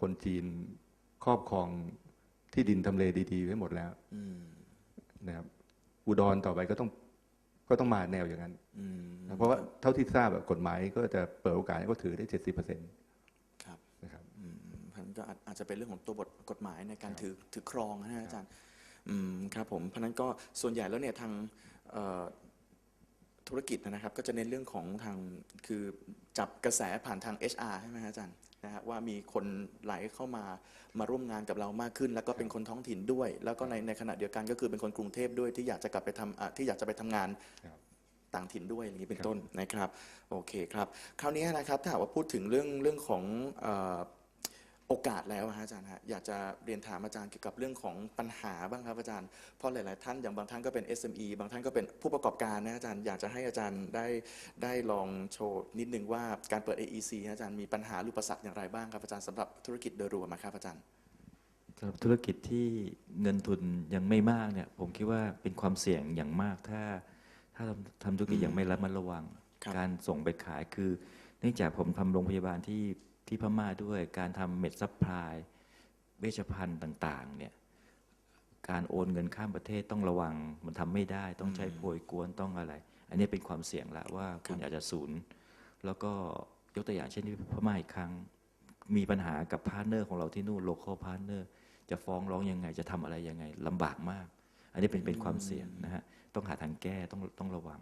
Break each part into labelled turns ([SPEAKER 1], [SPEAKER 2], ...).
[SPEAKER 1] คนจีนครอบครองที่ดินทำเลดีๆไว้หมดแล้ว
[SPEAKER 2] อืม
[SPEAKER 1] นะครับอุดรต่อไปก็ต้องก็ต้องมาแนวอย่างนั้น
[SPEAKER 2] อืม
[SPEAKER 1] นะเพราะว่าเท่าที่ทราบอะกฎหมายก็จะเปิดโอกาสให้เขาถือได้เจ็ดสิบเปอร์เซ็นต์
[SPEAKER 2] ครับ
[SPEAKER 1] นะครับ
[SPEAKER 2] อืมเพราะฉะนั้นก็อาจอาจจะเป็นเรื่องของตัวบทกฎหมายในการถือถือครองนะฮะอาจารย์อืมครับผมเพราะฉะนั้นก็ส่วนใหญ่แล้วเนี่ยทางเอ่อธุรกิจนะครับ ก็จะเน้นเรื่องของทางคือจับกระแสผ่านทาง HR ใช่ไหมฮะอาจารย์ นะฮะว่ามีคนไหลเข้ามามาร่วมงานกับเรามากขึ้น แล้วก็เป็นคนท้องถิ่นด้วย แล้วก็ในในขณะเดียวกันก็คือเป็นคนกรุงเทพด้วยที่อยากจะกลับไปทำอะที่อยากจะไปทำงาน
[SPEAKER 1] ครับ
[SPEAKER 2] ต่างถิ่นด้วยอย่างนี้เป็น
[SPEAKER 1] ครับ
[SPEAKER 2] ต้นนะครับโอเคครับ คราวนี้นะครับถ้าหากว่าพูดถึงเรื่องเรื่องของเอ่อ โอกาสแล้วอะฮะอาจารย์ฮะอยากจะเรียนถามอาจารย์เกี่ยวกับเรื่องของปัญหาบ้างครับอาจารย์เพราะหลาย ๆ ท่านอย่างบางท่านก็เป็น SME บางท่านก็เป็นผู้ประกอบการนะอาจารย์อยากจะให้อาจารย์ได้ได้ลองโชว์นิดนึงว่าการเปิด AEC นะอาจารย์มีปัญหาหรืออุปสรรคอย่างไรบ้างครับอาจารย์สำหรับธุรกิจโดยรวมอะครับอาจารย์
[SPEAKER 3] สำหรับธุรกิจที่เงินทุนยังไม่มากเนี่ยผมคิดว่าเป็นความเสี่ยงอย่างมาก ถ้าถ้าทำทำธุรกิจ
[SPEAKER 2] อืม
[SPEAKER 3] อย่างไม่ระมัดระวัง
[SPEAKER 2] ครับ
[SPEAKER 3] การส่งไปขายคือ เนื่องจากผมทำโรงพยาบาลที่ ที่พม่าด้วยการทำเม็ดซัพพลายเวชภัณฑ์ต่างๆเนี่ยการโอนเงินข้ามประเทศต้องระวังมันทำไม่ได้ต้องใช้โพยกวนต้องอะไร อันนี้เป็นความเสี่ยงละว่าคุณอาจจะศูนย์แล้วก็ยกตัวอย่างเช่นที่พม่าอีกครั้ง มีปัญหากับพาร์ทเนอร์ของเราที่นู่น local partner จะฟ้องร้องยังไงจะทำอะไรยังไงลำบากมาก อันนี้เป็นเป็นความเสี่ยงนะฮะต้องหาทางแก้ต้องต้องระวัง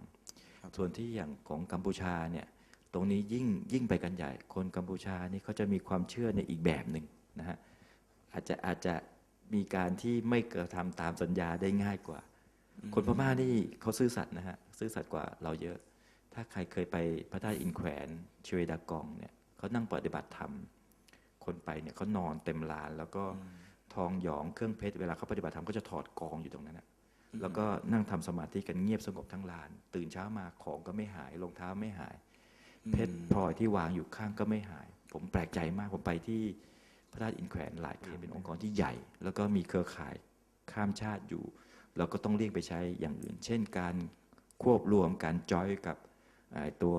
[SPEAKER 2] ครับ
[SPEAKER 3] ส่วนที่อย่างของกัมพูชาเนี่ย ตรงนี้ยิ่งยิ่งไปกันใหญ่ คนกัมพูชานี่เขาจะมีความเชื่อในอีกแบบหนึ่งนะฮะอาจจะอาจจะมีการที่ไม่กระทำตามสัญญาได้ง่ายกว่า คนพม่านี่เขาซื่อสัตย์นะฮะซื่อสัตย์กว่าเราเยอะ ถ้าใครเคยไปพระธาตุอินแขวนชเวดากองเนี่ยเขานั่งปฏิบัติธรรมคนไปเนี่ยเขานอนเต็มลาน แล้วก็ทองหยองเครื่องเพชรเวลาเขาปฏิบัติธรรมก็จะถอดกองอยู่ตรงนั้นนะแล้วก็นั่งทำสมาธิกันเงียบสงบทั้งลาน ตื่นเช้ามาของก็ไม่หายรองเท้าไม่หาย เพชรพลอยที่วางอยู่ข้างก็ไม่หาย ผมแปลกใจมากผมไปที่พระธาตุอินแขวนหลายครั้งเป็นองค์กรที่ใหญ่ แล้วก็มีเครือข่ายข้ามชาติอยู่ เราก็ต้องเลี่ยงไปใช้อย่างอื่น เช่นการควบรวมการจอยกับไอ้ตัว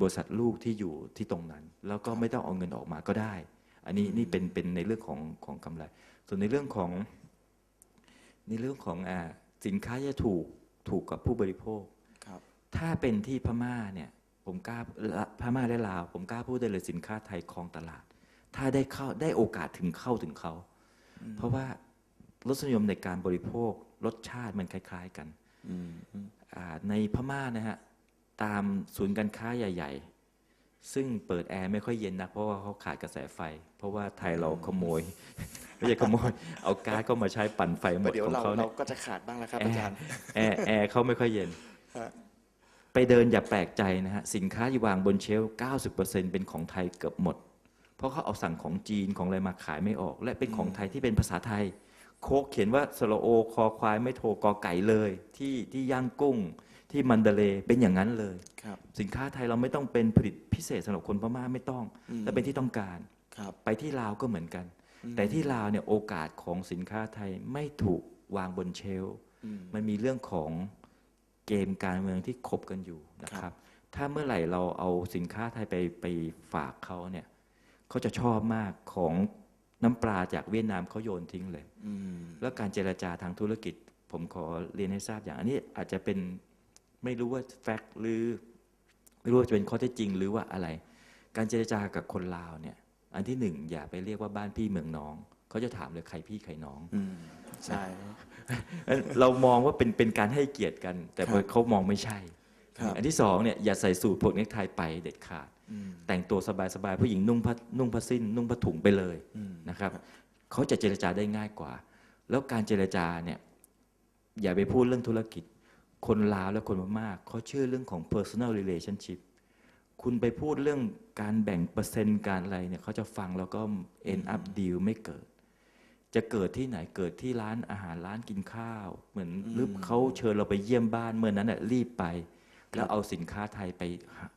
[SPEAKER 3] บริษัทลูกที่อยู่ที่ตรงนั้น แล้วก็ไม่ต้องเอาเงินออกมาก็ได้ อันนี้นี่เป็นเป็นในเรื่องของของกำไร ส่วนในเรื่องของ ในเรื่องของอ่าสินค้าจะถูกถูกกับผู้บริโภค
[SPEAKER 2] ครับ
[SPEAKER 3] ถ้าเป็นที่พม่าเนี่ย ผมกล้าละพม่าและลาว ผมกล้าพูดได้เลยสินค้าไทยครองตลาด ถ้าได้เข้าได้โอกาสถึงเข้าถึงเขา เพราะว่ารสนิยมในการบริโภครสชาติมันคล้าย ๆกัน
[SPEAKER 2] อืมอืม
[SPEAKER 3] อ่าในพม่านะฮะตามศูนย์การค้าใหญ่ ๆ ซึ่งเปิดแอร์ไม่ค่อยเย็นนะเพราะว่าเขาขาดกระแสไฟ เพราะว่าไทยเราขโมยไม่ใช่ขโมย เอาก๊าซก็มาใช้ปั่นไฟหมด
[SPEAKER 2] เดี๋ยว
[SPEAKER 3] ของ
[SPEAKER 2] เรา
[SPEAKER 3] เขา
[SPEAKER 2] เรา
[SPEAKER 3] เนี่ย
[SPEAKER 2] ก็จะขาดบ้างแล้วครับ
[SPEAKER 3] แอ
[SPEAKER 2] อา
[SPEAKER 3] ร์
[SPEAKER 2] จารย์
[SPEAKER 3] แอร์แอร์เขาไม่ค่อยเย็น
[SPEAKER 2] ฮะ
[SPEAKER 3] ไปเดินอย่าแปลกใจนะฮะ สินค้าที่วางบนเชลฟ์90%เป็นของไทยเกือบหมด เพราะเขาเอาสั่งของจีนของอะไรมาขายไม่ออก และเป็นของไทยที่เป็นภาษาไทย โคกเขียนว่าสระโอคอควายไม่โทรกอไก่เลยที่ที่ย่างกุ้งที่มันเดเลย์เป็นอย่างนั้นเลย
[SPEAKER 2] ครับ
[SPEAKER 3] สินค้าไทยเราไม่ต้องเป็นผลิตพิเศษสำหรับคนพม่าไม่ต้อง
[SPEAKER 2] อืม
[SPEAKER 3] และเป็นที่ต้องการ
[SPEAKER 2] ครับ
[SPEAKER 3] ไปที่ลาวก็เหมือนกัน
[SPEAKER 2] อืม
[SPEAKER 3] แต่ที่ลาวเนี่ยโอกาสของสินค้าไทยไม่ถูกวางบนเชลฟ์
[SPEAKER 2] อืม
[SPEAKER 3] มันมีเรื่องของ เกมการเมืองที่คบกันอยู่นะค
[SPEAKER 2] ครั
[SPEAKER 3] รับ
[SPEAKER 2] บ
[SPEAKER 3] ถ้าเมื่อไหร่เราเอาสินค้าไทยไปไปฝากเขาเนี่ยเขาจะชอบมากของน้ำปลาจากเวียดนามเขาโยนทิ้งเลย
[SPEAKER 2] อืม
[SPEAKER 3] แล้วการเจรจาทางธุรกิจ ผมขอเรียนให้ทราบอย่าง อันนี้อาจจะเป็นไม่รู้ว่าแฟกต์หรือ ไม่รู้ว่าจะเป็นข้อเท็จจริงหรือว่าอะไร การเจรจากับคนลาวเนี่ย อันที่หนึ่งอย่าไปเรียกว่าบ้านพี่เมืองน้องเขาจะถามเลยใครพี่ใครน้อง
[SPEAKER 2] อืมใช่
[SPEAKER 3] เรามองว่าเป็นเป็นการให้เกียรติกัน แต่
[SPEAKER 2] ครับ
[SPEAKER 3] เขามองไม่ใช่
[SPEAKER 2] ครับ
[SPEAKER 3] อันที่สองเนี่ยอย่าใส่สูทพวกเนคไทไปเด็ดขาด
[SPEAKER 2] อืม
[SPEAKER 3] แต่งตัวสบายๆผู้หญิงนุ่งผ้านุ่งผ้าสิ้น นุ่งผ้าถุงไปเลย
[SPEAKER 2] อืม
[SPEAKER 3] นะครับเขาจะเจรจาได้ง่ายกว่า แล้วการเจรจาเนี่ยอย่าไปพูดเรื่องธุรกิจ คนลาวและคนพม่าเขาเชื่อเรื่องของ personal relationship คุณไปพูดเรื่องการแบ่งเปอร์เซ็นต์การอะไรเนี่ยเขาจะฟังแล้วก็ end up deal ไม่เกิด จะเกิดที่ไหนเกิดที่ร้านอาหารร้านกินข้าว เหมือนหรือเขาเชิญเราไปเยี่ยมบ้านเมื่อนั้นน่ะรีบไป แล้วเอาสินค้าไทยไป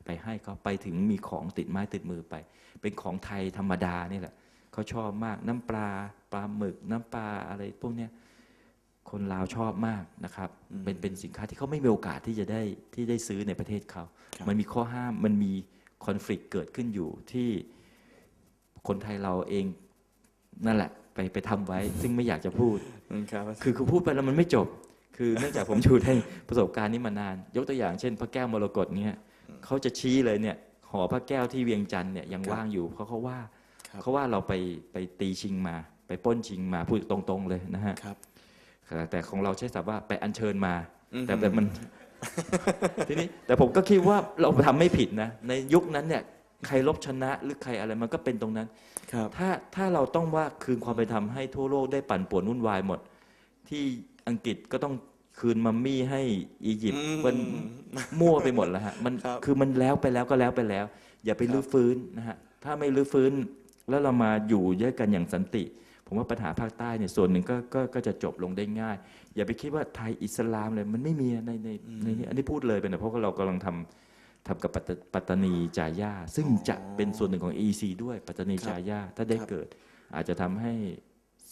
[SPEAKER 3] ไปให้เขาไปถึงมีของติดไม้ติดมือไป เป็นของไทยธรรมดานี่แหละเขาชอบมากน้ำปลาปลาหมึกน้ำปลาอะไรพวกเนี้ยคนลาวชอบมากนะครับ เป็นเป็นสินค้าที่เขาไม่มีโอกาสที่จะได้ที่ได้ซื้อในประเทศเขา
[SPEAKER 2] ครับ
[SPEAKER 3] มันมีข้อห้ามมันมีคอน FLICT เกิดขึ้นอยู่ที่คนไทยเราเองนั่นแหละ ไปไปทำไว้ ซึ่งไม่อยากจะพูด
[SPEAKER 2] อืมครับ
[SPEAKER 3] คือคือพูดไปแล้วมันไม่จบ คือเนื่องจากผมอยู่ในประสบการณ์นี้มานาน ยกตัวอย่างเช่น พระแก้วมรกตเนี่ยเขาจะชี้เลยเนี่ยหอพระแก้วที่เวียงจันทร์เนี่ยยัง
[SPEAKER 2] ครับ
[SPEAKER 3] ว่างอยู่เพราะเขาว่า
[SPEAKER 2] ครับ
[SPEAKER 3] เขาว่าเราไปไปตีชิงมา ไปปล้นชิงมาพูดตรงๆเลยนะฮะ
[SPEAKER 2] ครับ
[SPEAKER 3] แต่ของเราใช้ศัพท์ว่าไปอัญเชิญมา
[SPEAKER 2] อืม
[SPEAKER 3] แต่แต่มันทีนี้แต่ผมก็คิดว่าเราทำไม่ผิดนะ ในยุคนั้นเนี่ย ใครลบชนะหรือใครอะไรมันก็เป็นตรงนั้น
[SPEAKER 2] ครับ
[SPEAKER 3] ถ้าถ้าเราต้องว่าคืนความเป็นธรรมให้ทั่วโลกได้ปั่นป่วนวุ่นวายหมด ที่อังกฤษก็ต้องคืนมัมมี่ให้อียิปต์
[SPEAKER 2] อืม
[SPEAKER 3] มันมั่วไปหมดแล้วฮะมัน
[SPEAKER 2] ครับ
[SPEAKER 3] คือมันแล้วไปแล้วก็แล้วไปแล้ว อย่าไป
[SPEAKER 2] ครับ
[SPEAKER 3] รื้อฟื้นนะฮะถ้าไม่รื้อฟื้นแล้วเรามาอยู่ด้วยกันอย่างสันติ ผมว่าปัญหาภาคใต้เนี่ยส่วนหนึ่งก็ก็ก็จะจบลงได้ง่าย อย่าไปคิดว่าไทยอิสลามเลยมันไม่มีในในในนี้อันนี้พูดเลยไปนะเพราะว่าเรากำลังทำ ทำกับปัตตปัตตานีจาย่าซึ่งจะเป็นส่วนหนึ่งของ EC ด้วยปัตตานี
[SPEAKER 2] ครับ
[SPEAKER 3] จาย่าถ้าได้
[SPEAKER 2] ครับ
[SPEAKER 3] เกิด อาจจะทำให้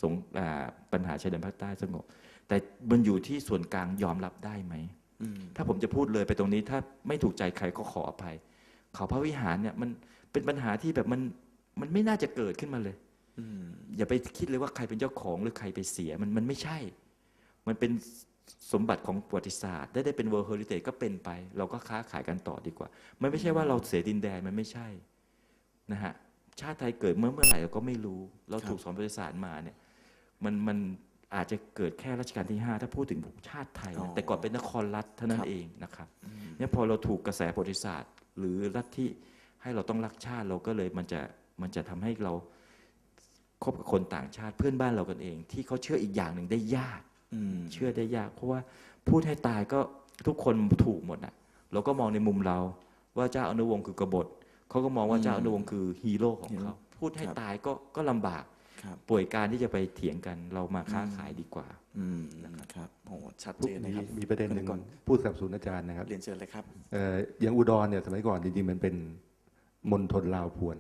[SPEAKER 3] สงอ่าปัญหาชายแดนภาคใต้สงบ แต่มันอยู่ที่ส่วนกลางยอมรับได้ไหม
[SPEAKER 2] อืม
[SPEAKER 3] ถ้าผมจะพูดเลยไปตรงนี้ถ้าไม่ถูกใจใครก็ขออภัยเขาพระวิหารเนี่ยมันเป็นปัญหาที่แบบมันมันไม่น่าจะเกิดขึ้นมาเลย
[SPEAKER 2] อืม
[SPEAKER 3] อย่าไปคิดเลยว่าใครเป็นเจ้าของหรือใครไปเสียมันมันไม่ใช่ มันเป็น สมบัติของประวัติศาสตร์ ได้ได้เป็น World Heritage ก็เป็นไป เราก็ค้าขายกันต่อดีกว่า มันไม่ใช่ว่าเราเสียดินแดนมันไม่ใช่นะฮะชาติไทยเกิดเมื่อเมื่อไหร่เราก็ไม่รู้ เราถูกสอนประวัติศาสตร์มาเนี่ยมันมันอาจจะเกิดแค่รัชกาลที่ 5 ถ้าพูดถึงชาติไทย
[SPEAKER 2] อ๋
[SPEAKER 3] นะ
[SPEAKER 2] อ
[SPEAKER 3] แต่ก่อนเป็นนครรัฐเท่านั้
[SPEAKER 2] ครั
[SPEAKER 3] น
[SPEAKER 2] บ
[SPEAKER 3] เองนะครับเนี่ยพอเราถูกกระแสประวัติศาสตร์ หรือลัทธิให้เราต้องรักชาติเราก็เลยมันจะมันจะทำให้เราคบกับคนต่างชาติเพื่อนบ้านเรากันเอง ที่เขาเชื่ออีกอย่างหนึ่งได้ยาก
[SPEAKER 2] อืม
[SPEAKER 3] เชื่อได้ยาก เพราะว่าพูดให้ตายก็ทุกคนถูกหมดอะ เราก็มองในมุมเรา ว่าเจ้าอนุวงศ์คือกบฏเขาก็มองว่าเจ้าอนุวงศ์คือฮีโร่ของเขาพูดให้ตายก็ก็ลำบาก
[SPEAKER 2] ครับ
[SPEAKER 3] ป่วยการที่จะไปเถียงกันเรามาค้าขายดีกว่า
[SPEAKER 2] อืมครับโอ้ชัด
[SPEAKER 1] พู
[SPEAKER 2] เจ
[SPEAKER 1] ด
[SPEAKER 2] นนะ
[SPEAKER 1] มี
[SPEAKER 2] ครับ
[SPEAKER 1] มีประเด็นหนึ่ง
[SPEAKER 2] ก่อน
[SPEAKER 1] พูดสนับสนุนอาจารย์นะครับ
[SPEAKER 2] เรียนเชิญเลยครับ
[SPEAKER 1] เอ่ออย่างอุดรเนี่ยสมัยก่อนจริงๆมันเป็นมณฑลลาวพวน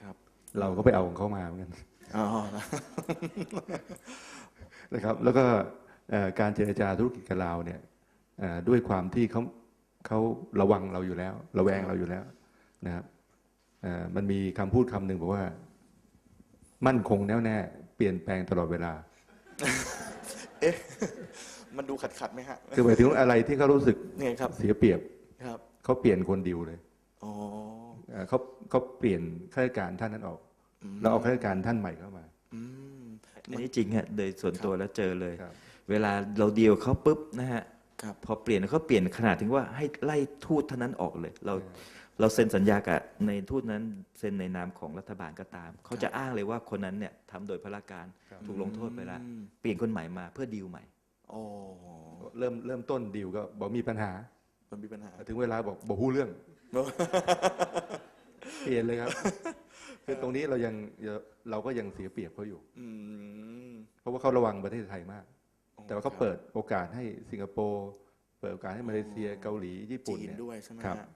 [SPEAKER 2] ครับ
[SPEAKER 1] เราก็ไปเอาของเขามาเหมือนกัน
[SPEAKER 2] อ๋อ
[SPEAKER 1] นะครับแล้วก็เอ่อการเจรจาธุรกิจกับลาวเนี่ยเอ่อด้วยความที่เขาเขาระวังเราอยู่แล้ว ระแวงเราอยู่แล้วนะครับเอ่อมันมีคำพูดคำหนึ่งบอกว่า มั่นคงแน่วแน่เปลี่ยนแปลงตลอดเวลา
[SPEAKER 2] มันดูขัดขัดๆไหมฮะ
[SPEAKER 1] คือหมายถึงอะไรที่เขารู้สึก
[SPEAKER 2] เนี่ยครับ
[SPEAKER 1] เสียเปรียบ
[SPEAKER 2] ครับ
[SPEAKER 1] เขาเปลี่ยนคนดิวเลย
[SPEAKER 2] อ๋อ
[SPEAKER 1] เอ่อเขาเขาเปลี่ยนข้าราชการท่านนั้นออก
[SPEAKER 2] อืม
[SPEAKER 1] แล้วเอาข้าราชการท่านใหม่เข้ามา
[SPEAKER 2] อืม
[SPEAKER 3] อันนี้จริงฮะโดยส่วนตัวแล้วเจอเลย
[SPEAKER 1] ครับ
[SPEAKER 3] เวลาเราเดียวเขาปุ๊บนะฮะ
[SPEAKER 2] ครับ
[SPEAKER 3] พอเปลี่ยนเขาเปลี่ยนขนาดถึงว่าให้ไล่ทูตเท่านั้นออกเลย เราเราเซ็นสัญญากับในทูตนั้นเซ็นในนามของรัฐบาลก็ตาม เขาจะอ้างเลยว่าคนนั้นเนี่ยทำโดยพละการ
[SPEAKER 1] ครับ
[SPEAKER 3] ถูกลงโทษไปแล้ว
[SPEAKER 2] อืม
[SPEAKER 3] เปลี่ยนคนใหม่มาเพื่อดีลใหม่
[SPEAKER 2] โอ้
[SPEAKER 1] เริ่มเริ่มต้นดิวก็บอกมีปัญหา
[SPEAKER 2] มันมีปัญหา
[SPEAKER 1] ถึงเวลาบอกบอกพูดเรื่อง เปลี่ยนเลยครับ คือตรงนี้เรายังเราก็ยังเสียเปรียบเขาอยู่
[SPEAKER 2] อืม
[SPEAKER 1] เพราะว่าเขาระวังประเทศไทยมาก
[SPEAKER 2] โอ้
[SPEAKER 1] แต่ว่าเขาเปิดโอกาสให้สิงคโปร์เปิดโอกาสให้มาเลเซียเกาหลีญี่ปุ่น
[SPEAKER 2] จีน
[SPEAKER 1] เนี่ย
[SPEAKER 2] ด้วยใช่ไหม
[SPEAKER 1] ครับ
[SPEAKER 2] ฮะ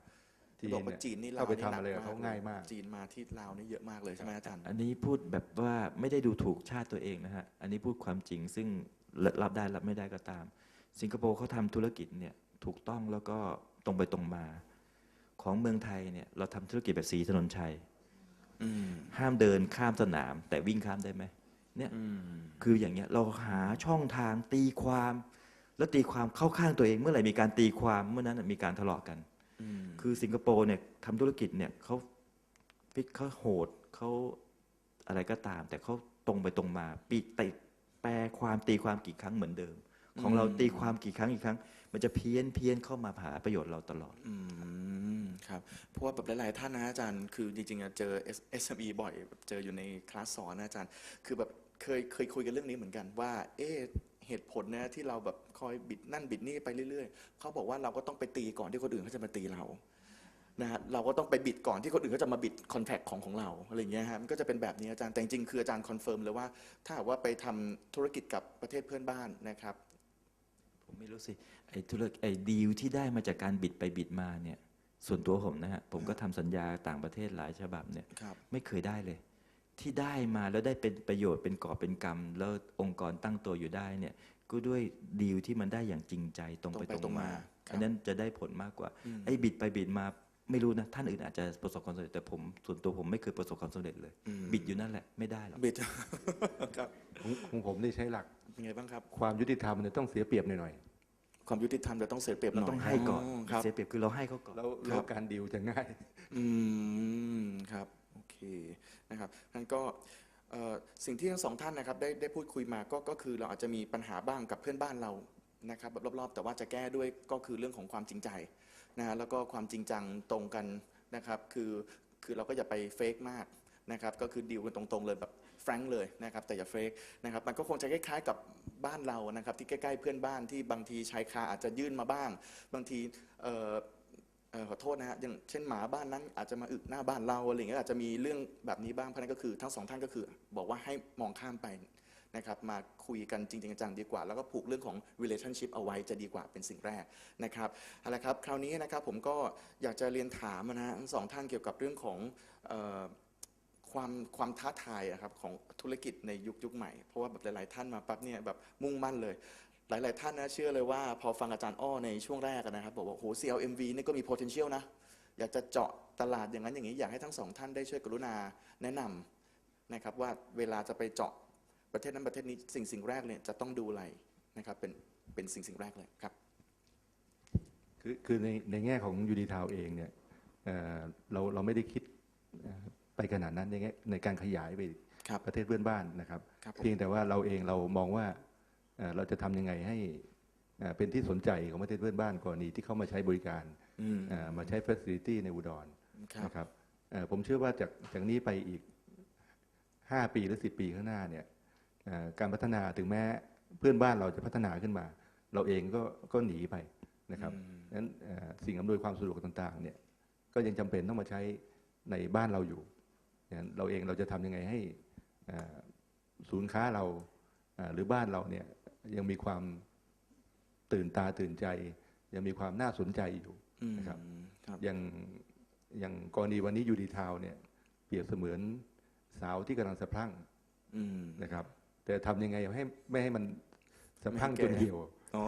[SPEAKER 1] จี
[SPEAKER 2] ที่
[SPEAKER 1] น
[SPEAKER 2] บอกว่า
[SPEAKER 1] เนี่ย
[SPEAKER 2] จีนนี่ลา
[SPEAKER 1] เข้าวไป
[SPEAKER 2] นี่
[SPEAKER 1] ทำ
[SPEAKER 2] หนัก
[SPEAKER 1] อะไรกับเขา
[SPEAKER 2] ล
[SPEAKER 1] ง่ายมาก
[SPEAKER 2] จีนมาที่ลาวนี่เยอะมากเลยใช่ไหมอาจารย์
[SPEAKER 3] อันนี้พูดแบบว่าไม่ได้ดูถูกชาติตัวเองนะฮะอันนี้พูดความจริงซึ่งรับได้รับไม่ได้ก็ตาม สิงคโปร์เขาทำธุรกิจเนี่ยถูกต้องแล้วก็ตรงไปตรงมา ของเมืองไทยเนี่ยเราทำธุรกิจแบบสีถนนชัย
[SPEAKER 2] อืม
[SPEAKER 3] ห้ามเดินข้ามสนาม แต่วิ่งข้ามได้ไหมเนี่ย
[SPEAKER 2] อืม
[SPEAKER 3] คืออย่างเงี้ยเราหาช่องทางตีความ แล้วตีความเข้าข้างตัวเองเมื่อไหร่มีการตีความเมื่อนั้นนะมีการทะเลาะกัน
[SPEAKER 2] อืม
[SPEAKER 3] คือสิงคโปร์เนี่ยทำธุรกิจเนี่ยเขาฟิกเขาโหดเขาอะไรก็ตาม แต่เขาตรงไปตรงมาปีติแปลความตีความกี่ครั้งเหมือนเดิม ของเราตีความกี่ครั้งกี่ครั้ง มันจะเพี้ยนเพี้ยนเข้ามาหาประโยชน์เราตลอด
[SPEAKER 2] อืมครับ เพราะว่าแบบหลาย ๆ ท่านนะอาจารย์ คือจริงๆอะเจอ SME บ่อย เจออยู่ในคลาสสอนนะอาจารย์ คือแบบเคยเคยคุยกันเรื่องนี้เหมือนกันว่า เอ๊ะเหตุผลนะที่เราแบบคอยบิดนั่นบิดนี่ไปเรื่อย ๆ เขาบอกว่าเราก็ต้องไปตีก่อนที่คนอื่นเขาจะมาตีเรานะฮะเราก็ต้องไปบิดก่อนที่คนอื่นเขาจะมาบิดคอนแทคของของเราอะไรอย่างเงี้ยฮะมันก็จะเป็นแบบนี้อาจารย์แต่จริงๆคืออาจารย์คอนเฟิร์มเลยว่า ถ้าหากว่าไปทำธุรกิจกับประเทศเพื่อนบ้านนะครับ
[SPEAKER 3] ผมไม่รู้สิไอ้ธุรกิจไอ้ดีลที่ได้มาจากการบิดไปบิดมาเนี่ย ส่วนตัวผมนะฮะผมก็ทำสัญญาต่างประเทศหลายฉบับเนี่ย
[SPEAKER 2] ครับ
[SPEAKER 3] ไม่เคยได้เลย ที่ได้มาแล้วได้เป็นประโยชน์เป็นกอบเป็นกรรม แล้วองค์กรตั้งตัวอยู่ได้เนี่ยก็ด้วยดีลที่มันได้อย่างจริงใจตรงไป
[SPEAKER 2] ตรงไป
[SPEAKER 3] ตรง
[SPEAKER 2] ตรง
[SPEAKER 3] มา
[SPEAKER 2] มาครับ
[SPEAKER 3] อันนั้นจะได้ผลมากกว่า
[SPEAKER 2] อืม
[SPEAKER 3] ไอ้บิดไปบิดมาไม่รู้นะท่านอื่นอาจจะประสบความสำเร็จแต่ผมส่วนตัวผมไม่เคยประสบความสำเร็จเลย
[SPEAKER 2] อืม
[SPEAKER 3] บิดอยู่นั่นแหละไม่ได้หรอก
[SPEAKER 2] บิดครับ
[SPEAKER 1] ของของผมนี่ใช้หลัก
[SPEAKER 2] เป็นไงบ้างครับ
[SPEAKER 1] ความยุติธรรมเนี่ยต้องเสียเปรียบหน่อย
[SPEAKER 2] ความยุติธรรมเราต้องเสียเปรียบห
[SPEAKER 3] เรา
[SPEAKER 2] น่อย
[SPEAKER 3] ต้องให้ก่อน
[SPEAKER 2] ครับ
[SPEAKER 3] เสียเปรียบคือเราให้เขาก่อน
[SPEAKER 1] ๆแล้วแล้วการดีลจะง่าย
[SPEAKER 2] อืมครับโอเคนะครับนั่นก็เอ่อสิ่งที่ทั้งสองท่านนะครับได้ได้พูดคุยมาก็ก็คือเราอาจจะมีปัญหาบ้างกับเพื่อนบ้านเรานะครับแบบรอบๆ แต่ว่าจะแก้ด้วยก็คือเรื่องของความจริงใจนะฮะแล้วก็ความจริงจังตรงกันนะครับ คือคือเราก็อย่าไปเฟกมากนะครับ ก็คือดีลกันตรงๆเลยแบบ แฟรงค์เลยนะครับแต่อย่าเฟกนะครับมันก็คงจะคล้ายๆกับบ้านเรานะครับที่ใกล้ๆเพื่อนบ้านที่บางทีชายคาอาจจะยื่นมาบ้าง บางทีขอโทษนะฮะอย่างเช่นหมาบ้านนั้นอาจจะมาอึหน้าบ้านเราอะไรเงี้ยอาจจะมีเรื่องแบบนี้บ้างเพราะนั้นก็คือทั้งสองท่านก็คือ บอกว่าให้มองข้ามไปนะครับมาคุยกันจริงๆจังดีกว่า แล้วก็ผูกเรื่องของ relationship เอาไว้จะดีกว่าเป็นสิ่งแรกนะครับเอาละครับคราวนี้นะครับผมก็อยากจะเรียนถามนะฮะทั้งสองท่านเกี่ยวกับเรื่องของออ ความความท้าทายอะครับของธุรกิจในยุคยุคใหม่ เพราะว่าแบบหลาย ๆ ท่านมาปั๊บเนี่ยแบบมุ่งมั่นเลย หลาย ๆ ท่านนะเชื่อเลยว่า พอฟังอาจารย์อ้อในช่วงแรกนะครับบอกว่าโห CLMV นี่ก็มี potential นะ อยากจะเจาะตลาดอย่างนั้นอย่างนี้อยากให้ทั้งสองท่านได้ช่วยกรุณาแนะนำนะครับว่าเวลาจะไปเจาะประเทศนั้นประเทศนี้สิ่งสิ่งแรกเนี่ยจะต้องดูอะไรนะครับเป็นเป็นสิ่งสิ่งแรกเลยครับ
[SPEAKER 1] คือคือในในแง่ของยูดีทาวเองเนี่ยเอ่อเราเราไม่ได้คิด ไปขนาดนั้นในแง่ในการขยายไป
[SPEAKER 2] ครับ
[SPEAKER 1] ประเทศเพื่อนบ้านนะครับ
[SPEAKER 2] ครับผม
[SPEAKER 1] เพียงแต่ว่าเราเองเรามองว่าเอ่อเราจะทำยังไงให้เอ่อเป็นที่สนใจของประเทศเพื่อนบ้านกรณีที่เข้ามาใช้บริการ
[SPEAKER 2] อืม
[SPEAKER 1] เอ่อมาใช้ Facility ในอุดร
[SPEAKER 2] ครับ
[SPEAKER 1] นะครับเอ่อผมเชื่อว่าจากจากนี้ไปอีก 5 ปีหรือ 10 ปีข้างหน้าเนี่ยเอ่อการพัฒนาถึงแม้เพื่อนบ้านเราจะพัฒนาขึ้นมา เราเองก็ก็หนีไปนะครับ
[SPEAKER 2] อืม
[SPEAKER 1] นั้นเอ่อสิ่งอำนวยความสะดวกต่างๆเนี่ยก็ยังจำเป็นต้องมาใช้ในบ้านเราอยู่นั้น เราเองเราจะทำยังไงให้เอ่อศูนย์ค้าเราเอ่อหรือบ้านเราเนี่ยยังมีความตื่นตาตื่นใจ ยังมีความน่าสนใจอยู่
[SPEAKER 2] อืม
[SPEAKER 1] นะครับ
[SPEAKER 2] ครับ
[SPEAKER 1] อย่างอย่างกรณีวันนี้ยูดีทาวเนี่ย เปรียบเสมือนสาวที่กำลังสะพรั่ง
[SPEAKER 2] อืม
[SPEAKER 1] นะครับ แต่ทำยังไงให้ไม่ให้มันสะพรั่ง
[SPEAKER 2] ไม่
[SPEAKER 1] จ
[SPEAKER 2] ให้
[SPEAKER 1] น
[SPEAKER 2] แก่
[SPEAKER 1] เหี่ยว
[SPEAKER 2] อ๋อ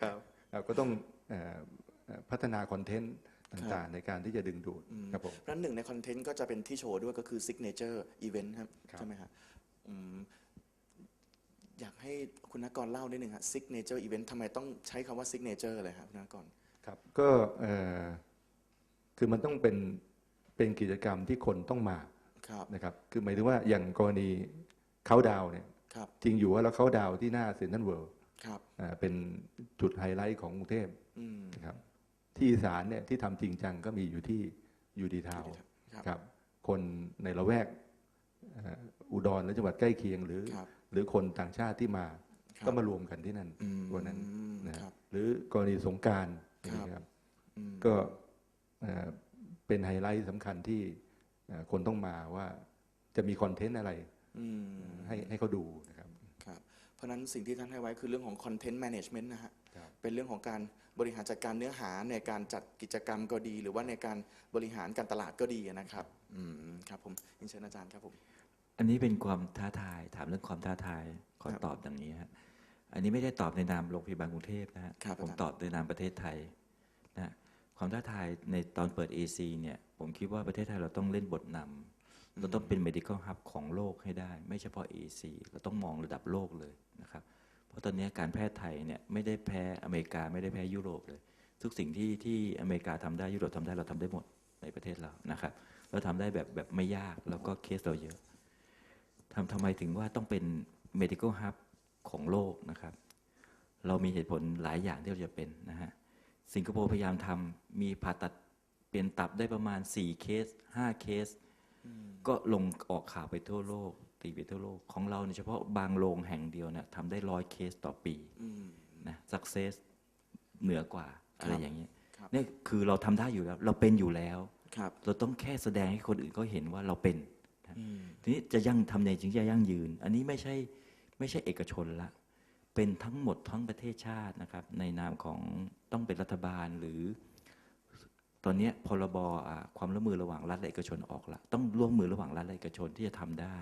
[SPEAKER 2] ครับ
[SPEAKER 1] เราก็ต้องเอ่อเอ่อพัฒนาคอนเทนต์ ต่างๆ ในการที่จะดึงดูด
[SPEAKER 2] อืม
[SPEAKER 1] ครับผม
[SPEAKER 2] เพราะฉะนั้นหนึ่งในคอนเทนต์ก็จะเป็นที่โชว์ด้วยก็คือ signature event ครับ
[SPEAKER 1] ครับ
[SPEAKER 2] ใช่ไหมครับอืมอยากให้คุณนกรเล่านิดหนึ่งฮะ signature event ทำไมต้องใช้คำว่า signature เลยครับคุณนกร
[SPEAKER 1] ครับก็เอ่อคือมันต้องเป็นเป็นกิจกรรมที่คนต้องมา
[SPEAKER 2] ครับ
[SPEAKER 1] นะครับคือหมายถึงว่าอย่างกรณีเขาดาวเนี่ย
[SPEAKER 2] ครับ
[SPEAKER 1] จริงอยู่ว่าเราเขาดาวที่หน้าเซ็นทรัลเวิลด์
[SPEAKER 2] ครับ
[SPEAKER 1] เป็นจุดไฮไลท์ของกรุงเทพ
[SPEAKER 2] อืม
[SPEAKER 1] นะครับ ที่อีสานเนี่ยที่ทำจริงจังก็มีอยู่ที่ยูดีทาว
[SPEAKER 2] ครับ
[SPEAKER 1] ครับ คนในละแวกเอ่ออุดรและจังหวัดใกล้เคียงหรือ
[SPEAKER 2] ครับ
[SPEAKER 1] หรือคนต่างชาติที่มา
[SPEAKER 2] ครับ
[SPEAKER 1] ก็มารวมกันที่นั่น
[SPEAKER 2] อืม
[SPEAKER 1] วันนั้นนะค
[SPEAKER 2] ค
[SPEAKER 1] รั
[SPEAKER 2] รั
[SPEAKER 1] บบหรือกรณีสงกราร
[SPEAKER 2] ครับ
[SPEAKER 1] นะครับ
[SPEAKER 2] อืม
[SPEAKER 1] ก็เอ่อเป็นไฮไลท์สำคัญที่เอ่อคนต้องมาว่าจะมีคอนเทนต์อะไร
[SPEAKER 2] อืม
[SPEAKER 1] ให้ให้เขาดูนะครับ
[SPEAKER 2] ครับเพราะฉะนั้นสิ่งที่ท่านให้ไว้คือเรื่องของ content management นะฮะ
[SPEAKER 1] ครับ
[SPEAKER 2] เป็นเรื่องของการบริหารจัดการเนื้อหาในการจัดกิจกรรมก็ดี หรือว่าในการบริหารการตลาดก็ดีนะครับอืมครับผมอินเชิญอาจารย์ครับผม
[SPEAKER 3] อันนี้เป็นความท้าทายถามเรื่องความท้าทายขอ
[SPEAKER 2] ครับ
[SPEAKER 3] ตอบอย่างนี้ฮะอันนี้ไม่ได้ตอบในนามโรงพยาบาลกรุงเทพนะฮะ
[SPEAKER 2] ครับ
[SPEAKER 3] ผม
[SPEAKER 2] อาจารย์
[SPEAKER 3] ตอบในนามประเทศไทยนะฮะความท้าทายในตอนเปิด AC เนี่ยผมคิดว่าประเทศไทยเราต้องเล่นบทนำเราต้องเป็น medical hub ของโลกให้ได้ ไม่เฉพาะ AC เราต้องมองระดับโลกเลยนะครับ เพราะตอนนี้การแพทย์ไทยเนี่ยไม่ได้แพ้อเมริกาไม่ได้แพ้ยุโรปเลย ทุกสิ่งที่ที่อเมริกาทำได้ยุโรปทำได้เราทำได้หมดในประเทศเรานะครับเราทำได้แบบแบบไม่ยากแล้วก็เคสเราเยอะทำทำไมถึงว่าต้องเป็น medical hub ของโลกนะครับ เรามีเหตุผลหลายอย่างที่เราจะเป็นนะฮะสิงคโปร์พยายามทำมีผ่าตัดเปลี่ยนตับได้ประมาณ 4 เคส 5 เคส ก็ลงออกข่าวไปทั่วโลก ตีไปทั่วโลก ของเราเนี่ยเฉพาะบางโรงแห่งเดียวเนี่ยทำได้ร้อยเคสต่อปี
[SPEAKER 2] อืม
[SPEAKER 3] นะ success เหนือกว่าอะไร
[SPEAKER 2] ครับ
[SPEAKER 3] อย่างเงี้ย
[SPEAKER 2] ครับ
[SPEAKER 3] นี่คือเราทำได้อยู่แล้ว เราเป็นอยู่แล้ว
[SPEAKER 2] ครับ
[SPEAKER 3] เราต้องแค่แสดงให้คนอื่นเขาเห็นว่าเราเป็น
[SPEAKER 2] อืม
[SPEAKER 3] ทีนี้จะยั่งทำในจึงจะยั่งยืน อันนี้ไม่ใช่ไม่ใช่เอกชนละ เป็นทั้งหมดทั้งประเทศชาตินะครับ ในนามของต้องเป็นรัฐบาลหรือ ตอนเนี้ยพรบอ่าความร่วมมือระหว่างรัฐและเอกชนออกละต้องร่วมมือระหว่างรัฐและเอกชนที่จะทำได้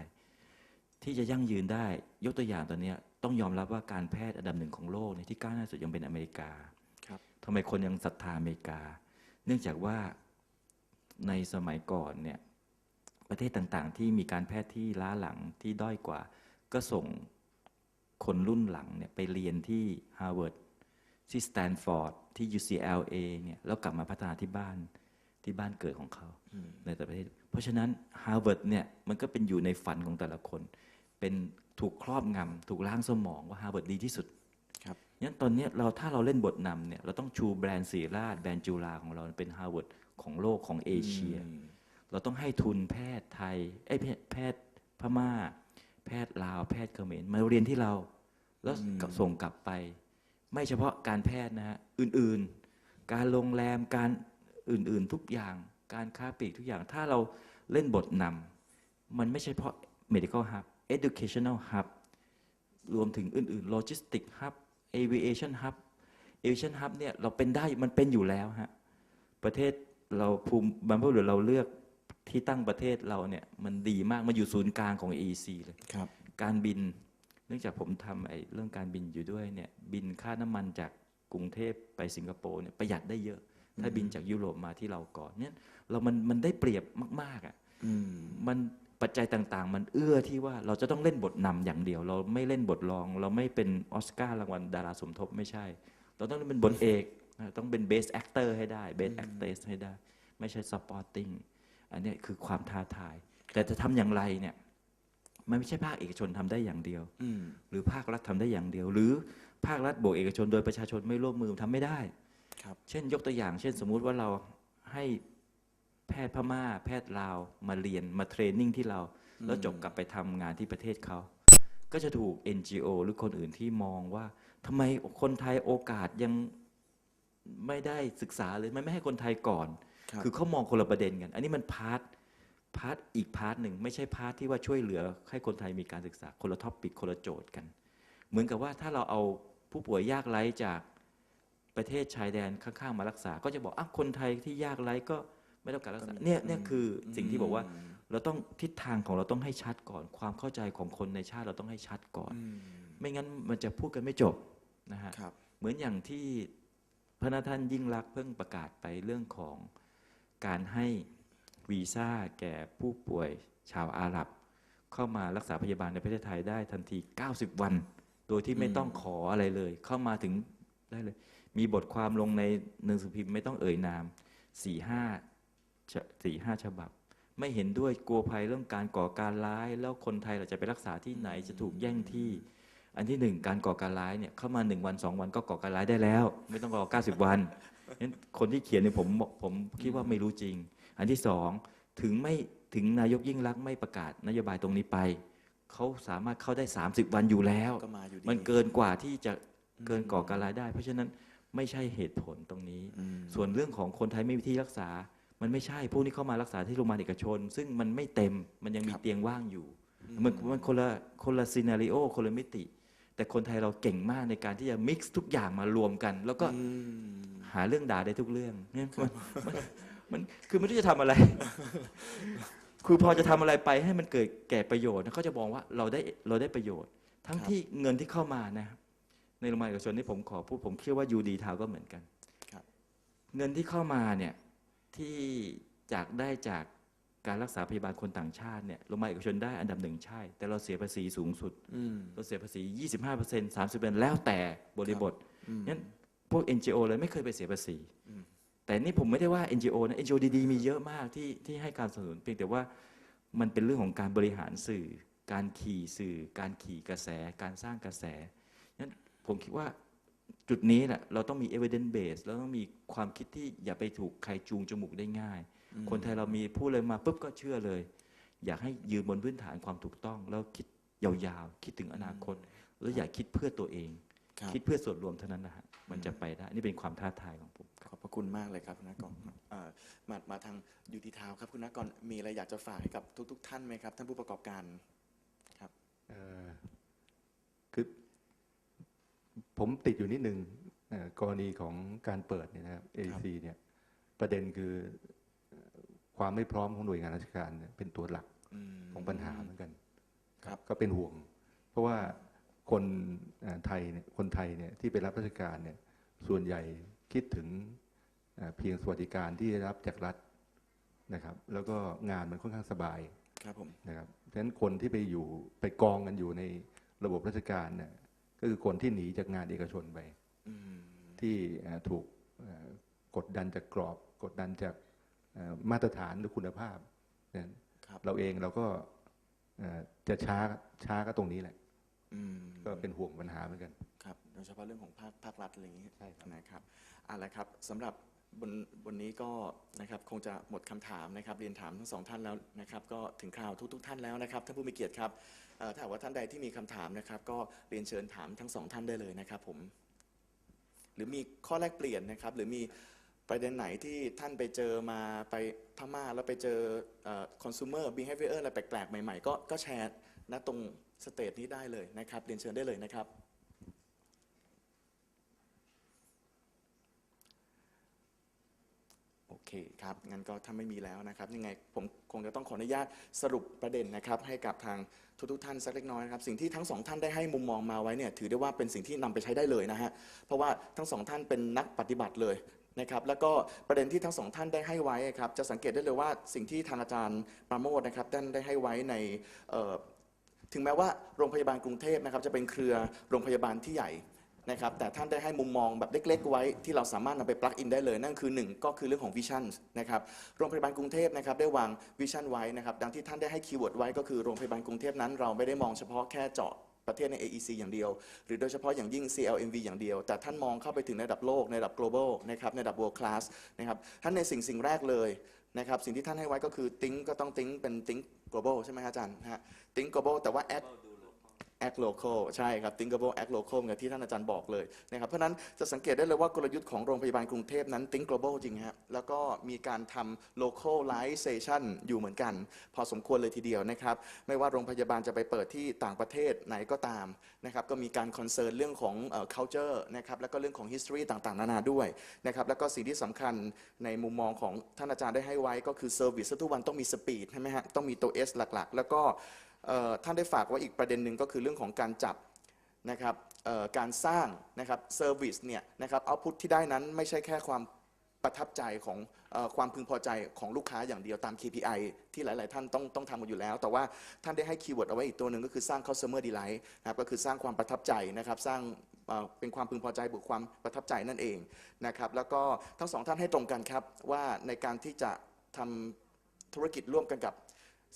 [SPEAKER 3] ที่จะยั่งยืนได้ยกตัวอย่างตอนเนี้ยต้องยอมรับว่าการแพทย์อันดับหนึ่งของโลกเนี่ยที่ก้าวหน้าสุดยังเป็นอเมริกา
[SPEAKER 2] ครับ
[SPEAKER 3] ทำไมคนยังศรัทธาอเมริกา เนื่องจากว่าในสมัยก่อนเนี่ยประเทศต่างๆ ที่มีการแพทย์ที่ล้าหลังที่ด้อยกว่า ก็ส่งคนรุ่นหลังเนี่ยไปเรียนที่ Harvard ที่สแตนฟอร์ดที่ UCLA เนี่ยแล้วกลับมาพัฒนาที่บ้านที่บ้านเกิดของเขา
[SPEAKER 2] อืม
[SPEAKER 3] ในแต่ประเทศ เพราะฉะนั้น Harvard เนี่ยมันก็เป็นอยู่ในฝันของแต่ละคน เป็นถูกครอบงำถูกล้างสมองว่า Harvard ดีที่สุด
[SPEAKER 2] ครับ
[SPEAKER 3] งั้นตอนเนี้ยเราถ้าเราเล่นบทนำเนี่ยเราต้องชูแบรนด์สีราชแบรนด์จุฬาของเราเป็น Harvard ของโลกของเอเชีย
[SPEAKER 2] อืม
[SPEAKER 3] เราต้องให้ทุนแพทย์ไทยเอ้ยแพทย์แพทย์พม่า แพทย์ลาวแพทย์เขมรมาเรียนที่เรา แล้วก็ส่งกลับไป ไม่เฉพาะการแพทย์นะฮะอื่นๆ การโรงแรมการอื่นๆทุกอย่างการค้าปลีกทุกอย่างถ้าเราเล่นบทนำมันไม่ใช่เพราะ medical hub educational hub รวมถึงอื่นๆ logistic hub aviation hub aviation hub เนี่ยเราเป็นได้มันเป็นอยู่แล้วฮะประเทศเราภูมิบรรพบุรุษเราเลือกที่ตั้งประเทศเราเนี่ยมันดีมากมันอยู่ศูนย์กลางของ AEC เลย
[SPEAKER 2] ครับ
[SPEAKER 3] การบิน เนื่องจากผมทำไอ้เรื่องการบินอยู่ด้วยเนี่ยบินค่าน้ำมันจากกรุงเทพไปสิงคโปร์เนี่ยประหยัดได้เยอะ ถ้าบินจากยุโรปมาที่เราก่อนเนี่ยเรามันมันได้เปรียบมากๆอะ
[SPEAKER 2] อืม
[SPEAKER 3] มัน ปัจจัยต่างๆ มันเอื้อที่ว่าเราจะต้องเล่นบทนำอย่างเดียว เราไม่เล่นบทรอง เราไม่เป็นออสการ์รางวัลดาราสมทบไม่ใช่ เราต้องเป็นบทเอกนะต้องเป็นเบสแอคเตอร์ให้ได้เบสแอคเตสให้ได้ ไม่ใช่สปอร์ติ้งอันเนี้ยคือความท้าทาย แต่จะทำอย่างไรเนี่ยมันไม่ใช่ภาคเอกชนทำได้อย่างเดียว
[SPEAKER 2] อืม
[SPEAKER 3] หรือภาครัฐทำได้อย่างเดียว หรือภาครัฐบวกเอกชนโดยประชาชนไม่ร่วมมือทำไม่ได้
[SPEAKER 2] ครับ
[SPEAKER 3] เช่นยกตัวอย่าง เช่น สมมุติว่าเราให้ แพทย์พม่า แพทย์ลาวมาเรียนมาเทรนนิ่งที่เรา แล้วจบกลับไปทำงานที่ประเทศเขา ก็จะถูก NGO หรือคนอื่นที่มองว่าทำไมคนไทยโอกาสยังไม่ได้ศึกษาเลยมันไม่ให้คนไทยก่อน
[SPEAKER 2] ครับ
[SPEAKER 3] คือเขามองคนละประเด็นกัน อันนี้มันพาร์ทพาร์ทอีกพาร์ทหนึ่งไม่ใช่พาร์ทที่ว่าช่วยเหลือให้คนไทยมีการศึกษาคนละท็อปปิกคนละโจทย์กัน เหมือนกับว่าถ้าเราเอาผู้ป่วยยากไร้จากประเทศชายแดนข้างๆมารักษา ก็จะบอกอะคนไทยที่ยากไร้ก็ ไม่ต้องการรักษาเนี่ยเนี่ยคือสิ่งที่บอกว่าเราต้องทิศทางของเราต้องให้ชัดก่อน ความเข้าใจของคนในชาติเราต้องให้ชัดก่อน
[SPEAKER 2] อืม
[SPEAKER 3] ไม่งั้นมันจะพูดกันไม่จบนะฮะ
[SPEAKER 2] ครับ
[SPEAKER 3] เหมือนอย่างที่พระนาท่านยิ่งรักษณ์เพิ่งประกาศไปเรื่องของการให้วีซ่าแก่ผู้ป่วยชาวอาหรับ เข้ามารักษาพยาบาลในประเทศไทยได้ทันที 90 วัน โดยที่ไม่ต้องขออะไรเลย เข้ามาถึงได้เลย มีบทความลงในหนังสือพิมพ์ไม่ต้องเอ่ยนามสี่ห้า สี่ห้าฉบับ ไม่เห็นด้วยกลัวภัยเรื่องการก่อการร้าย แล้วคนไทยเราจะไปรักษาที่ไหนจะถูกแย่งที่ อันที่หนึ่งการก่อการร้ายเนี่ยเข้ามาหนึ่งวันสองวันก็ก่อการร้ายได้แล้ว ไม่ต้องรอเก้าสิบวันงั้นคนที่เขียนเนี่ยผมผมคิดว่าไม่รู้จริง อันที่สองถึงไม่ถึงนายกยิ่งรักษณ์ไม่ประกาศนโยบายตรงนี้ไปเขาสามารถเข้าได้ 30 วันอยู่แล้ว
[SPEAKER 2] ก็มาอยู่ดี
[SPEAKER 3] มันเกินกว่าที่จะเกินก่อการร้ายได้ เพราะฉะนั้นไม่ใช่เหตุผลตรงนี้
[SPEAKER 2] อืม
[SPEAKER 3] ส่วนเรื่องของคนไทยไม่มีที่รักษา มันไม่ใช่พวกนี้เข้ามารักษาที่โรงพยาบาลเอกชน ซึ่งมันไม่เต็มมันยังมีเตียงว่างอยู่ มันมันคนละคนละซีนารีโอคนละมิติ แต่คนไทยเราเก่งมากในการที่จะมิกซ์ทุกอย่างมารวมกัน แล้วก็
[SPEAKER 2] อืม
[SPEAKER 3] หาเรื่องด่าได้ทุกเรื่องเนี่ยมันมันมันคือไม่รู้จะทำอะไร คือพอจะทำอะไรไปให้มันเกิดแก่ประโยชน์นะเขาจะมองว่าเราได้เราได้ประโยชน์ ทั้งที่เงินที่เข้ามานะ ในโรงพยาบาลเอกชนที่ผมขอพูดผมเชื่อว่ายูดีทาวก็เหมือนกัน
[SPEAKER 2] ครับ
[SPEAKER 3] เงินที่เข้ามาเนี่ย ที่จากได้จากการรักษาพยาบาลคนต่างชาติเนี่ยโรงพยาบาลเอกชนได้อันดับหนึ่งใช่ แต่เราเสียภาษีสูงสุด
[SPEAKER 2] อืม
[SPEAKER 3] เราเสียภาษี 25% 30%แล้วแต่บริบท
[SPEAKER 2] อืม
[SPEAKER 3] งั้นพวก NGO เลยไม่เคยไปเสียภาษี
[SPEAKER 2] อืม
[SPEAKER 3] แต่นี่ผมไม่ได้ว่า NGO นะ NGO ดีๆ มีเยอะมากที่ที่ให้การสนับสนุนเพียงแต่ว่ามันเป็นเรื่องของการบริหารสื่อ การขี่สื่อ การขี่กระแส การสร้างกระแสงั้นผมคิดว่า จุดนี้แหละเราต้องมี evidence base เราต้องมีความคิดที่อย่าไปถูกใครจูงจมูกได้ง่าย คนไทยเรามีพูดเลยมาปุ๊บก็เชื่อเลย อยากให้ยืนบนพื้นฐานความถูกต้อง แล้วคิดยาวๆ คิดถึงอนาคต แล้วอย่าคิดเพื่อตัวเอง
[SPEAKER 2] ครับ
[SPEAKER 3] คิดเพื่อส่วนรวมเท่านั้นนะฮะมันจะไปได้นี่เป็นความท้าทายของผม
[SPEAKER 2] ขอบพระคุณมากเลยครับคุณนักกรเอ่อมามาทางยูทีทาวครับคุณนักกรมีอะไรอยากจะฝากให้กับทุก ๆ ท่านไหมครับ ท่านผู้ประกอบการ
[SPEAKER 1] เอ่อคือ ผมติดอยู่นิดนึงเอ่อกรณีของการเปิดเนี่ยนะครับ AC เนี่ยประเด็นคือเอ่อความไม่พร้อมของหน่วยงานราชการเนี่ยเป็นตัวหลัก
[SPEAKER 2] อืม
[SPEAKER 1] ของปัญหาเหมือนกัน
[SPEAKER 2] ครับ
[SPEAKER 1] ก็เป็นห่วง เพราะว่าคนเอ่อไทยเนี่ยคนไทยเนี่ยที่ไปรับราชการเนี่ยส่วนใหญ่คิดถึงอ่าเพียงสวัสดิการที่ได้รับจากรัฐนะครับ แล้วก็งานมันค่อนข้างสบาย
[SPEAKER 2] ครับผม
[SPEAKER 1] นะครับฉะนั้นคนที่ไปอยู่ไปกองกันอยู่ในระบบราชการเนี่ย ก็คือคนที่หนีจากงานเอกชนไป
[SPEAKER 2] อืม
[SPEAKER 1] ที่เอ่อถูกเอ่อกดดันจากกรอบ กดดันจากเอ่อมาตรฐานหรือคุณภาพเนี่ย
[SPEAKER 2] ครับ
[SPEAKER 1] เราเองเราก็เอ่อจะช้าช้าก็ตรงนี้แหละ
[SPEAKER 2] อืม
[SPEAKER 1] ก็เป็นห่วงปัญหาเหมือนกัน
[SPEAKER 2] ครับโดยเฉพาะเรื่องของภาคภาครัฐอะไรอย่างนี้
[SPEAKER 1] ใช่ครับ
[SPEAKER 2] นะครับเอาละครับสำหรับ บนบนนี้ก็นะครับคงจะหมดคำถามนะครับเรียนถามทั้งสองท่านแล้วนะครับก็ถึงคราวทุกทุกท่านแล้วนะครับท่านผู้มีเกียรติครับถ้าหากว่าท่านใดที่มีคำถามนะครับ ก็เรียนเชิญถามทั้งสองท่านได้เลยนะครับผมหรือมีข้อแลกเปลี่ยนนะครับ หรือมีประเด็นไหนที่ท่านไปเจอมาไปพม่าแล้วไปเจอเอ่อ consumer behavior อะไรแปลกๆ ใหม่ๆ ก็ก็แชร์ณตรงสเตจนี้ได้เลยนะครับเรียนเชิญได้เลยนะครับ โอ เคครับ งั้นก็ถ้าไม่มีแล้วนะครับ ยังไงผมคงจะต้องขออนุญาตสรุปประเด็นนะครับ ให้กับทางทุกๆท่านสักเล็กน้อยนะครับ สิ่งที่ทั้งสองท่านได้ให้มุมมองมาไว้เนี่ยถือได้ว่าเป็นสิ่งที่นำไปใช้ได้เลยนะฮะ เพราะว่าทั้งสองท่านเป็นนักปฏิบัติเลยนะครับแล้วก็ประเด็นที่ทั้งสองท่านได้ให้ไว้ครับจะสังเกตได้เลยว่าสิ่งที่ทางอาจารย์ปราโมทนะครับท่านได้ให้ไว้ในถึงแม้ว่าโรงพยาบาลกรุงเทพนะครับจะเป็นเครือโรงพยาบาลที่ใหญ่ นะครับแต่ท่านได้ให้มุมมองแบบเล็ก ๆ ไว้ที่เราสามารถนำไปปลักอินได้เลย นั่นคือหนึ่งก็คือเรื่องของวิชั่นนะครับโรงพยาบาลกรุงเทพนะครับได้วางวิชั่นไว้นะครับดังที่ท่านได้ให้คีย์เวิร์ดไว้ก็คือโรงพยาบาลกรุงเทพนั้น เราไม่ได้มองเฉพาะแค่เจาะประเทศใน AEC อย่างเดียว หรือโดยเฉพาะอย่างยิ่ง CLMV อย่างเดียว แต่ท่านมองเข้าไปถึงในระดับโลกในระดับ global นะครับในระดับ world class นะครับท่านในสิ่งสิ่งแรกเลยนะครับสิ่งที่ท่านให้ไว้ก็คือ think ก็ต้อง think เป็น think global ใช่ไหมฮะอาจารย์ฮะ think global แต่ว่า act act local ใช่ครับ thinkable act local อย่างที่ท่านอาจารย์บอกเลยนะครับเพราะนั้นจะสังเกตได้เลยว่ากลยุทธ์ของโรงพยาบาลกรุงเทพนั้น think global จริงฮะแล้วก็มีการทำ localization อยู่เหมือนกัน พอสมควรเลยทีเดียวนะครับ ไม่ว่าโรงพยาบาลจะไปเปิดที่ต่างประเทศไหนก็ตามนะครับก็มีการ concern เรื่องของเอ่อ culture นะครับแล้วก็เรื่องของ history ต่างๆ นานาด้วยนะครับแล้วก็สิ่งที่สำคัญในมุมมองของท่านอาจารย์ได้ให้ไว้ก็คือ service ทุกวันต้องมี speed ใช่ไหมฮะต้องมีตัว S หลักๆ แล้วก็ ท่านได้ฝากไว้อีกประเด็นหนึ่งก็คือเรื่องของการจับนะครับการสร้างนะครับเซอร์วิสเนี่ยนะครับเอาพุทที่ได้นั้นไม่ใช่แค่ความประทับใจของอความพึงพอใจของลูกค้าอย่างเดียวตาม KPI ที่หลาย ๆ ท่านต้องต้องทำกันอยู่แล้ว แต่ว่าท่านได้ให้คีย์เวิร์ดเอาไว้อีกตัวหนึ่งก็คือสร้าง customer delight นะครับก็คือสร้างความประทับใจนะครับสร้างเเป็นความพึงพอใจบวกความประทับใจนั่นเองนะครับแล้วก็ทั้งสองท่านให้ตรงกันครับว่าในการที่จะทำธุรกิจร่วมกันกับ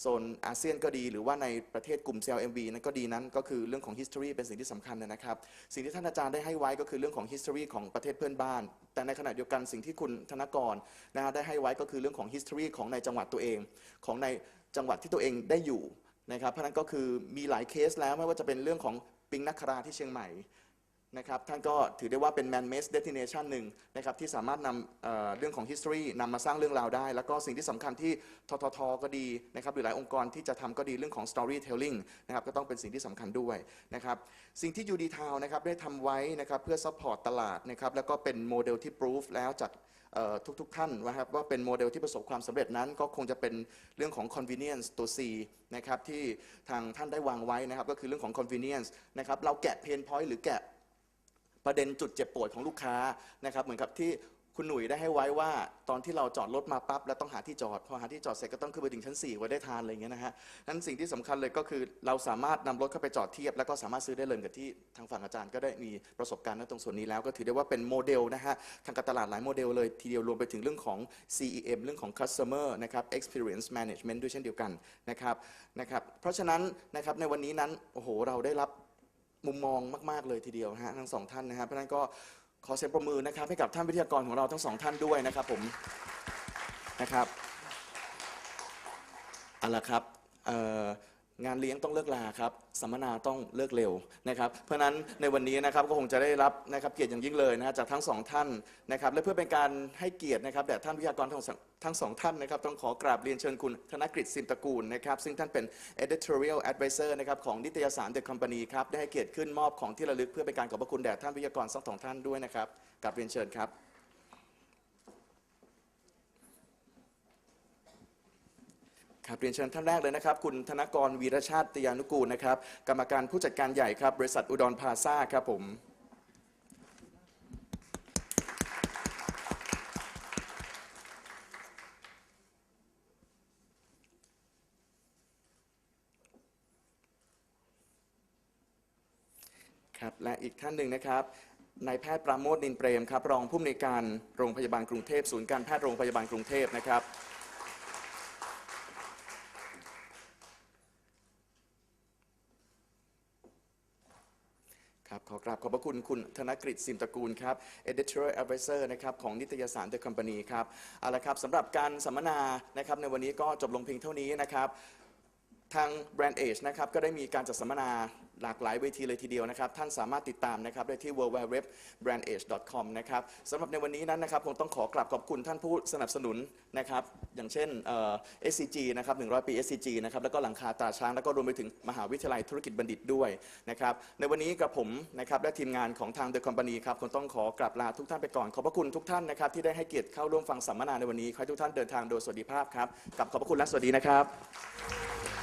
[SPEAKER 2] โซนอาเซียนก็ดีหรือว่าในประเทศกลุ่ม CLMV นั้นก็ดีนั้นก็คือเรื่องของ history เป็นสิ่งที่สำคัญนะครับ สิ่งที่ท่านอาจารย์ได้ให้ไว้ก็คือเรื่องของ history ของประเทศเพื่อนบ้าน แต่ในขณะเดียวกันสิ่งที่คุณธนกรนะฮะได้ให้ไว้ก็คือเรื่องของ history ของในจังหวัดตัวเอง ของในจังหวัดที่ตัวเองได้อยู่นะครับเพราะฉะนั้นก็คือมีหลายเคสแล้วไม่ว่าจะเป็นเรื่องของปิงนักคราที่เชียงใหม่ นะครับท่านก็ถือได้ว่าเป็น man made destination หนึ่งนะครับที่สามารถนำเเรื่องของ history นำมาสร้างเรื่องราวได้ แล้วก็สิ่งที่สำคัญที่ทททก็ดีนะครับหรือหลายองค์กรที่จะทำก็ดีเรื่องของ storytelling นะครับก็ต้องเป็นสิ่งที่สำคัญด้วยนะครับสิ่งที่ UD Town นะครับได้ทำไว้นะครับเพื่อ support ตลาดนะครับแล้วก็เป็นโมเดลที่ proof แล้วจากทุกๆท่านนะครับว่าเป็นโมเดลที่ประสบความสำเร็จนั้น ก็คงจะเป็นเรื่องของ convenience ตัว C นะครับที่ทางท่านได้วางไว้นะครับก็คือเรื่องของ convenience นะครับเราแกะ pain point หรือแกะ ประเด็นจุดเจ็บปวดของลูกค้านะครับเหมือนกับที่คุณหนุ่ยได้ให้ไว้ว่าตอนที่เราจอดรถมาปั๊บแล้วต้องหาที่จอด พอหาที่จอดเสร็จก็ต้องขึ้นไปถึงชั้น4ไว้ได้ทานอะไรอย่างเงี้ยนะฮะนั้นสิ่งที่สำคัญเลยก็คือเราสามารถนำรถเข้าไปจอดเทียบ แล้วก็สามารถซื้อได้เลยกับที่ทางฝั่งอาจารย์ก็ได้มีประสบการณ์ในตรงส่วนนี้แล้ว ก็ถือได้ว่าเป็นโมเดลนะฮะทางการตลาดหลายโมเดลเลยทีเดียวรวมไปถึงเรื่องของ CEM เรื่องของ customer นะครับ experience management ด้วยเช่นเดียวกันนะครับนะครับเพราะฉะนั้นนะครับในวันนี้นั้นโอ้โหเราได้รับ มุมมองมาก ๆ เลยทีเดียวนะฮะทั้งสองท่านนะฮะเพราะฉะนั้นก็ขอเสียงประมือนะครับให้กับท่านวิทยากรของเราทั้งสองท่านด้วยนะครับผมนะครับเอาละครับเอ่อ งานเลี้ยงต้องเลิกลาครับ สัมมนาต้องเลิกเร็วนะครับ เพราะฉะนั้นในวันนี้นะครับก็คงจะได้รับนะครับเกียรติอย่างยิ่งเลยนะฮะจากทั้งสองท่านนะครับ และเพื่อเป็นการให้เกียรตินะครับแด่ท่านวิทยากรทั้งสองทั้งสองท่านนะครับต้องขอกราบเรียนเชิญคุณธนกฤษสิมตระกูลนะครับ ซึ่งท่านเป็น editorial advisor นะครับของนิตยสาร The Company ครับได้ให้เกียรติขึ้นมอบของที่ระลึกเพื่อเป็นการขอบพระคุณแด่ท่านวิทยากรทั้งสองท่านด้วยนะครับกราบเรียนเชิญครับ ครับเรียนเชิญท่านแรกเลยนะครับ คุณธนกรวีรชาติยานุกูลนะครับ กรรมการผู้จัดการใหญ่ครับ บริษัทอุดรพาซาครับผมครับและอีกท่านหนึ่งนะครับนายแพทย์ประโมทนินเปรมครับ รองผู้อำนวยการโรงพยาบาลกรุงเทพศูนย์การแพทย์โรงพยาบาลกรุงเทพนะครับ ขอกราบขอบพระคุณคุณธนกฤษสิมตระกูลครับ Editorial Advisor นะครับของนิตยสาร The Company ครับเอาละครับสำหรับการสัมมนานะครับในวันนี้ก็จบลงเพียงเท่านี้นะครับทาง Brand Age นะครับก็ได้มีการจัดสัมมนา หลากหลายเวทีเลยทีเดียวนะครับ ท่านสามารถติดตามนะครับได้ที่ www.brandage.com นะครับสำหรับในวันนี้นั้นนะครับคงต้องขอกราบขอบคุณท่านผู้สนับสนุนนะครับอย่างเช่นเอ่อ SCG นะครับ100 ปี SCG นะครับแล้วก็หลังคาตาช้าง แล้วก็รวมไปถึงมหาวิทยาลัยธุรกิจบัณฑิตด้วยนะครับในวันนี้กับผมนะครับและทีมงานของทาง The Company ครับคงต้องขอกราบลาทุกท่านไปก่อน ขอบพระคุณทุกท่านนะครับที่ได้ให้เกียรติเข้าร่วมฟังสัมมนาในวันนี้ขอให้ทุกท่านเดินทางโดยสวัสดิภาพครับกลับขอบพระคุณและสวัสดีนะครับ